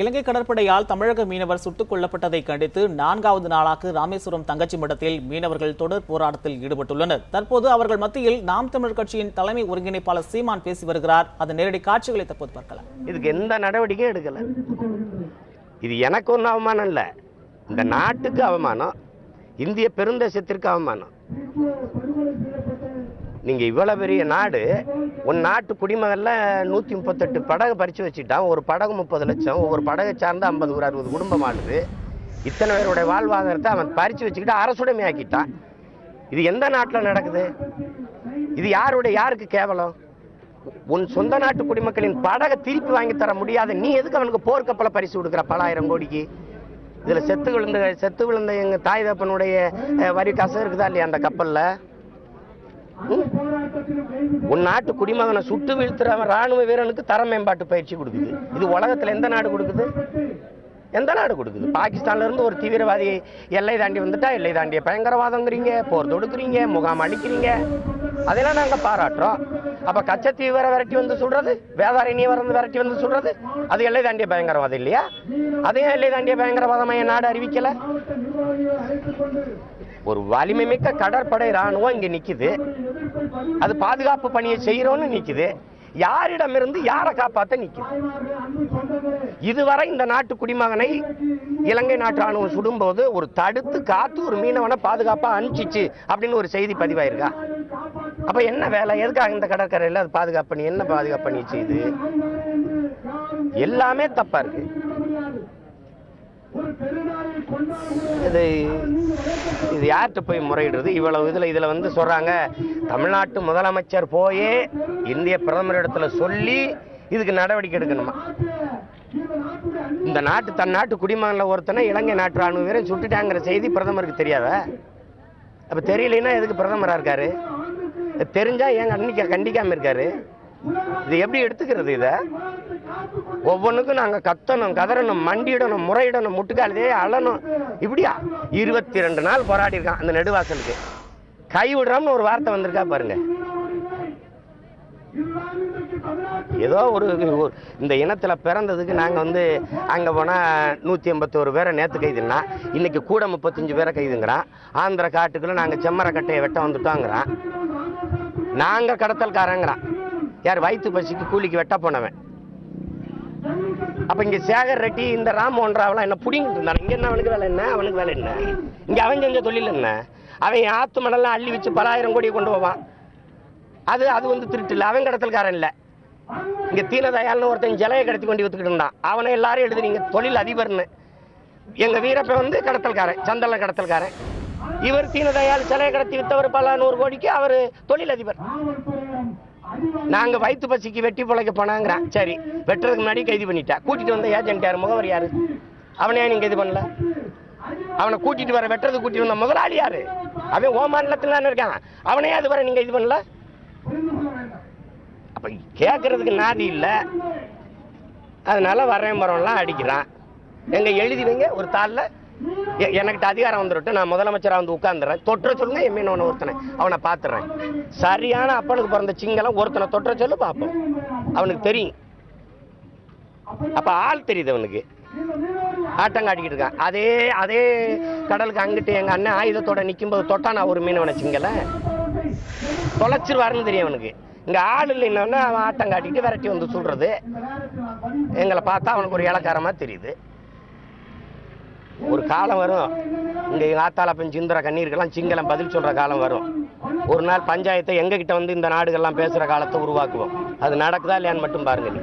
இலங்கை கடற்படையால் தமிழக மீனவர் சுட்டுக் கொல்லப்பட்டதை கண்டித்து நான்காவது நாளாக ராமேஸ்வரம் தங்கச்சி மடத்தில் மீனவர்கள் தொடர் போராட்டத்தில் ஈடுபட்டுள்ளனர். தற்போது அவர்கள் மத்தியில் நாம் தமிழர் கட்சியின் தலைமை ஒருங்கிணைப்பாளர் சீமான் பேசி வருகிறார். அதன் நேரடி காட்சிகளை தற்போது பார்க்கலாம். இதுக்கு எந்த நடவடிக்கையும் எடுக்கல. இது எனக்கு ஒன்றும் அவமானம் இல்லை. இந்த நாட்டுக்கு அவமானம் இந்திய பெருந்தேசத்திற்கு அவமானம். நீங்கள் இவ்வளோ பெரிய நாடு உன் நாட்டு குடிமகன்ல நூற்றி முப்பத்தெட்டு படகு பறித்து வச்சுட்டான். ஒரு படகு முப்பது லட்சம் ஒவ்வொரு படகை சார்ந்து ஐம்பது ஒரு அறுபது குடும்பம் ஆடுது இத்தனை பேருடைய வாழ்வாதாரத்தை அவன் பறித்து வச்சுக்கிட்டு அரசுடைமையாக்கிட்டான் இது எந்த நாட்டில் நடக்குது? இது யாருடைய யாருக்கு கேவலம்? உன் சொந்த நாட்டு குடிமக்களின் படகை திருப்பி வாங்கி தர முடியாத. நீ எதுக்கு அவனுக்கு போர்க்கப்பலை பரிசு கொடுக்குற பலாயிரம் கோடிக்கு? இதில் செத்து விழுந்த செத்து விழுந்த எங்கள் தாய் தப்பனுடைய வரி காசு இருக்குதா இல்லையா அந்த கப்பலில்? உன் நாட்டு குடிமகனை சுட்டு வீழ்த்துற ராணுவ வீரனுக்கு தர மேம்பாட்டு பயிற்சி கொடுக்குது. இது உலகத்துல எந்த நாடு கொடுக்குது? எந்த நாடு கொடுக்குது? பாகிஸ்தான்ல இருந்து ஒரு தீவிரவாதி எல்லை தாண்டி வந்துட்டா எல்லை தாண்டிய பயங்கரவாதங்கிறீங்க போர் தொடுக்குறீங்க முகாம் அடிக்கிறீங்க. அதெல்லாம் நாங்கள் பாராட்டுறோம். அப்ப கச்சத்தீவிர விரட்டி வந்து சொல்றது? வேதாரணியை வந்து விரட்டி வந்து சொல்றது? அது எல்லை தாண்டிய பயங்கரவாதம் இல்லையா? அதையும் எல்லை தாண்டிய பயங்கரவாதமாக என் நாடு அறிவிக்கல? ஒரு வலிமை மிக்க கடற்படை ராணுவம் இங்க நிக்குது. அது பாதுகாப்பு பணியை செய்கிறோன்னு நிக்குது. யாரிடமிருந்து யாரை காப்பாத்த நிற்கும்? இதுவரை இந்த நாட்டு குடிமகனை இலங்கை நாட்டு ராணுவம் சுடும்போது ஒரு தடுத்து காத்து ஒரு மீனவனை பாதுகாப்பாக அனுப்பிச்சிச்சு அப்படின்னு ஒரு செய்தி பதிவாயிருக்கா? அப்போ என்ன வேலை? எதுக்காக இந்த கடற்கரையில் அது பாதுகாப்பு பண்ணி என்ன பாதுகாப்பு பண்ணிச்சு இது எல்லாமே தப்பாக இருக்குது இது இது யார்கிட்ட போய் முறையிடுறது? இவ்வளவு இதில் இதில் வந்து சொல்கிறாங்க தமிழ்நாட்டு முதலமைச்சர் போயே இந்திய பிரதமரிடத்தில் சொல்லி இதுக்கு நடவடிக்கை எடுக்கணுமா? இந்த நாட்டு தன் நாட்டு குடிமகனில் ஒருத்தனை இலங்கை நாட்டு ராணுவ வீரன் சுட்டுட்டாங்கிற செய்தி பிரதமருக்கு தெரியாதா? அப்போ தெரியலைன்னா எதுக்கு பிரதமராக இருக்காரு? தெரிஞ்சால் ஏன் கண்டிக்க கண்டிக்காமல் இருக்காரு? இது எப்படி எடுத்துக்கிறது இதை? ஒவ்வொன்றுக்கும் நாங்கள் கத்தணும் கதறணும் மண்டியிடணும் முறையிடணும் முட்டுக்காலதே அழணும். இப்படியா? இருபத்தி ரெண்டு நாள் போராடி இருக்கான் அந்த நெடுவாசலுக்கு. கைவிடுறோம்னு ஒரு வார்த்தை வந்திருக்கா பாருங்க. ஏதோ ஒரு இந்த இனத்தில் பிறந்ததுக்கு நாங்கள் வந்து அங்கே போனால் நூற்றி எண்பத்தோரு பேரை நேற்று கைதுன்னா இன்னைக்கு கூட முப்பத்தஞ்சு பேரை கைதுங்கிறான். ஆந்திர காட்டுக்குள்ளே நாங்கள் செம்மரக்கட்டையை வெட்ட வந்துட்டோங்கிறான். நாங்கள் கடத்தல்காரங்கிறான். யார் வயிற்று பசிக்கு கூலிக்கு வெட்ட போனவன். அப்ப இங்க சேகர் ரெட்டி இந்த ராமோகன் ராவெல்லாம் என்ன புடிங்கிட்டு இருந்தான்? இங்க என்ன அவனுக்கு வேலை என்ன? அவனுக்கு வேலை என்ன? இங்க அவன் செஞ்ச தொழில் என்ன? அவன் ஆத்து மணல்லாம் அள்ளி வச்சு பலாயிரம் கோடி கொண்டு போவான். அது அது வந்து திருட்டு இல்லை. அவன் கடத்தல்காரன் இல்லை. இங்க தீனதயால்னு ஒருத்தன் ஜலையை கடத்தி கொண்டு வித்துக்கிட்டு இருந்தான். அவனை எல்லாரும் எழுதுறீங்க தொழில் அதிபர்னு. எங்க வீரப்பன் வந்து கடத்தல்காரன் சந்தல கடத்தல்காரன். இவர் தீனதயால் சிலையை கடத்தி வித்தவர் பல நூறு கோடிக்கு அவர் தொழில் நாங்கள் வயிற்று பசிக்கு வெட்டி பிழைக்க போனாங்கிறான் சரி வெட்டுறதுக்கு முன்னாடி கைது பண்ணிட்டா. கூட்டிகிட்டு வந்த ஏஜென்ட் யார்? முகவர் யார்? அவனே நீங்கள் இது பண்ணல? அவனை கூட்டிட்டு வர வெட்டுறது கூட்டிட்டு வந்த முதலாளி யாரு? அவன் ஓ மாநிலத்தில் தானே இருக்கான். அவனே அது வர நீங்கள் இது பண்ணல? அப்போ கேட்கறதுக்கு நாதி இல்லை. அதனால வரேன் மரம்லாம் அடிக்கிறான். எங்கே எழுதி வைங்க ஒரு தாளில் எனக்கு அதிகாரம் வந்துடட்டும் நான் முதலமைச்சராக வந்து உட்காந்துறேன் தொற்ற சொல்லுங்க என் ஒன்று ஒருத்தனை. அவனை பார்த்துறேன் சரியான அப்பனுக்கு பிறந்த சிங்கலம் ஒருத்தனை தொற்ற சொல்லு பார்ப்போம் அவனுக்கு தெரியும். அப்ப ஆள் தெரியுது அவனுக்கு. ஆட்டம் காட்டிக்கிட்டு இருக்கான். அதே அதே கடலுக்கு அங்கிட்டு எங்க அண்ணன் ஆயுதத்தோட நிக்கும்போது தொட்டானா ஒரு மீனவனை சிங்கல. தொலைச்சிருவாருன்னு தெரியும் அவனுக்கு. இங்க ஆள் இல்லைன்னா அவன் ஆட்டம் காட்டிக்கிட்டு விரட்டி வந்து சொல்றது. எங்களை பார்த்தா அவனுக்கு ஒரு இலக்காரமா தெரியுது. ஒரு காலம் வரும். இங்கே ஆத்தால பெண் சிந்துற கண்ணீருக்கெல்லாம் சிங்களம் பதில் சொல்கிற காலம் வரும். ஒரு நாள் பஞ்சாயத்தை எங்ககிட்ட வந்து இந்த நாடுகள்லாம் பேசுகிற காலத்தை உருவாக்குவோம். அது நடக்குதா இல்லையான்னு மட்டும் பாருங்கள்